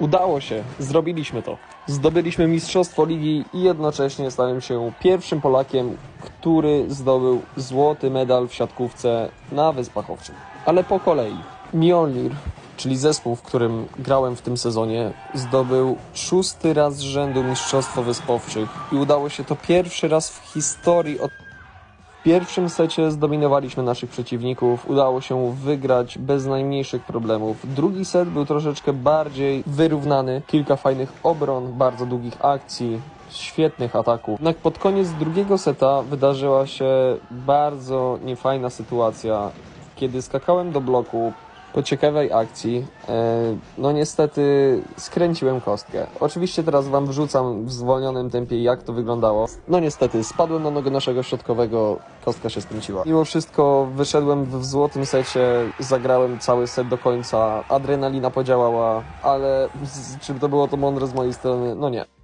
Udało się, zrobiliśmy to. Zdobyliśmy Mistrzostwo Ligi i jednocześnie stałem się pierwszym Polakiem, który zdobył złoty medal w siatkówce na Wyspach Owczych. Ale po kolei. Mjolnir, czyli zespół, w którym grałem w tym sezonie, zdobył szósty raz z rzędu Mistrzostwo Wysp Owczych i udało się to pierwszy raz w historii od w pierwszym secie zdominowaliśmy naszych przeciwników, udało się wygrać bez najmniejszych problemów. Drugi set był troszeczkę bardziej wyrównany, kilka fajnych obron, bardzo długich akcji, świetnych ataków. Jednak pod koniec drugiego seta wydarzyła się bardzo niefajna sytuacja, kiedy skakałem do bloku po ciekawej akcji. E, no niestety skręciłem kostkę. Oczywiście teraz wam wrzucam w zwolnionym tempie jak to wyglądało. No niestety spadłem na nogę naszego środkowego, kostka się skręciła. Mimo wszystko wyszedłem w złotym secie, zagrałem cały set do końca, adrenalina podziałała, ale czy to było to mądre z mojej strony? No nie.